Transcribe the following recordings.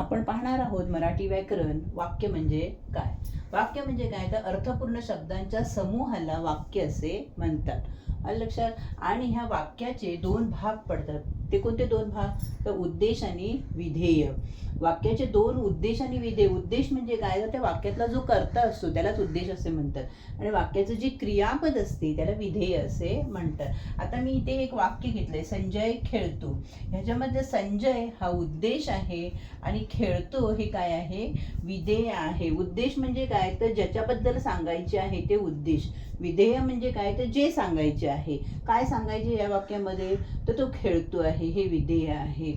आपण पाहणार आहोत मराठी व्याकरण वाक्य म्हणजे काय? वाक्य म्हणजे काय? तर अर्थपूर्ण शब्दांच्या समूहाला वाक्य असे म्हणतात. लक्षात? आणि ह्या वाक्याचे दोन भाग पडतात. ते कोणते दोन भाग? तर उद्देश आणि विधेय. वाक्याचे दोन उद्देश आणि विधेय. उद्देश म्हणजे काय? तर त्या वाक्यातला जो कर्ता असतो त्यालाच उद्देश असे म्हणतात. आणि वाक्याचं जे क्रियापद असते त्याला विधेय असे म्हणतात. आता मी इथे एक वाक्य घेतलंय संजय खेळतो. ह्याच्यामध्ये संजय हा उद्देश आहे आणि खेळतो हे काय आहे? विधेय आहे. उद्देश म्हणजे काय? तर ज्याच्याबद्दल सांगायचे आहे ते उद्देश. विधेय म्हणजे काय? तर जे सांगायचे आहे. काय सांगायचे या वाक्यामध्ये? तर तो खेळतो आहे हे विधेय आहे.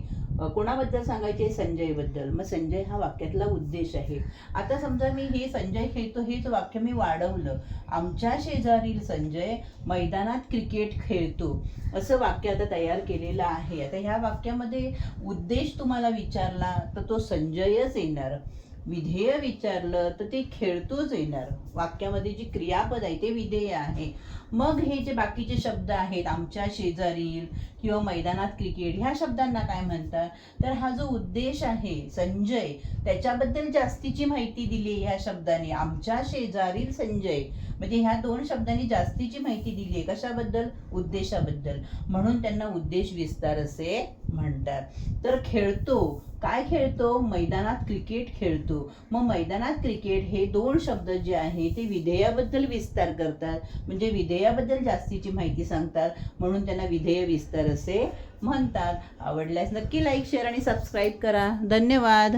कोणाबद्दल सांगायचे? संजयबद्दल. मग संजय हा वाक्यातला उद्देश आहे. आता समजा मी हे संजय खेळतो हेच वाक्य मी वाढवलं. आमच्या शेजारील संजय मैदानात क्रिकेट खेळतो. असं वाक्य आता तयार केलेलं आहे. आता ह्या वाक्यामध्ये उद्देश तुम्हाला विचारला तर तो संजयच येणार. विधेय विचारलं तर ते खेळतोच येणार. वाक्यामध्ये जी क्रियापद आहे ते विधेय आहे. मग हे जे बाकीचे शब्द आहेत आमच्या शेजारील किंवा मैदानात क्रिकेट ह्या शब्दांना काय म्हणतात? तर हा जो उद्देश आहे संजय त्याच्याबद्दल जास्तीची माहिती दिली ह्या शब्दाने. आमच्या शेजारील संजय म्हणजे ह्या दोन शब्दांनी जास्तीची माहिती दिली आहे. कशाबद्दल? उद्देशाबद्दल. म्हणून त्यांना उद्देश विस्तार असे म्हणतात. तर खेळतो काय खेळतो? मैदानात क्रिकेट खेळतो. मग मैदानात क्रिकेट हे दोन शब्द जे आहे ते विधेयाबद्दल विस्तार करतात. म्हणजे विधेयाबद्दल जास्तीची माहिती सांगतात. म्हणून त्यांना विधेय विस्तार असे म्हणतात. आवडल्यास नक्की लाईक शेअर आणि सबस्क्राईब करा. धन्यवाद!